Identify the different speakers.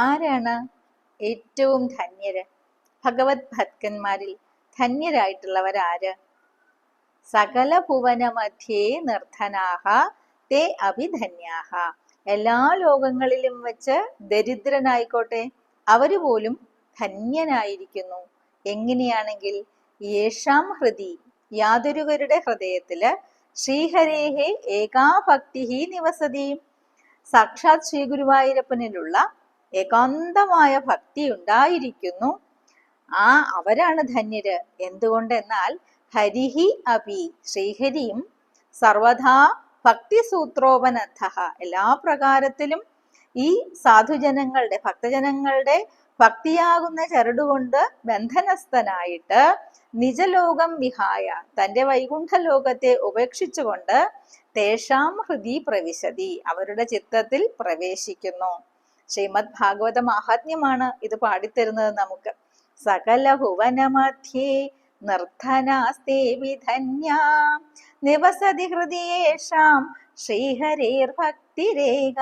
Speaker 1: ആരാണ് ഏറ്റവും ധന്യര്? ഭഗവത് ഭക്തന്മാരിൽ ധന്യരായിട്ടുള്ളവർ ആര് സകല ഭുവന മധ്യേ നിർധനാഹ തേ അഭിധന്യാഹ. എല്ലാ ലോകങ്ങളിലും വെച്ച് ദരിദ്രനായിക്കോട്ടെ അവർ പോലും ധന്യനായിരിക്കുന്നു. എങ്ങനെയാണെങ്കിൽ യേഷാം ഹൃദി യാതൊരുവരുടെ ഹൃദയത്തിൽ ശ്രീഹരേഹേ ഏകാഭക്തി നിവസതി. സാക്ഷാത് ശ്രീ ഗുരുവായൂരപ്പനിലുള്ള ഏകാന്തമായ ഭക്തി ഉണ്ടായിരിക്കുന്നു. ആ അവരാണ് ധന്യര്. എന്തുകൊണ്ടെന്നാൽ ഹരിഹി അപി ശ്രീഹരിയും സർവഥാ ഭക്തി സൂത്രോപനദ്ധ എല്ലാ പ്രകാരത്തിലും ഈ സാധുജനങ്ങളുടെ ഭക്തജനങ്ങളുടെ ഭക്തിയാകുന്ന ചരടുകൊണ്ട് ബന്ധനസ്ഥനായിട്ട് നിജലോകം വിഹായ തന്റെ വൈകുണ്ഠലോകത്തെ ഉപേക്ഷിച്ചുകൊണ്ട് തേഷാം ഹൃദി പ്രവിശതി അവരുടെ ചിത്തത്തിൽ പ്രവേശിക്കുന്നു. ശ്രീമദ് ഭാഗവത മാഹാത്മ്യമാണ് ഇത് പാടിത്തരുന്നത് നമുക്ക്. സകല ഭുവനമധ്യേ നിർധനാസ്തേ വിധന്യ. നിവസതി ഹൃദയേഷാം ശ്രീഹരേർ ഭക്തിരേഖ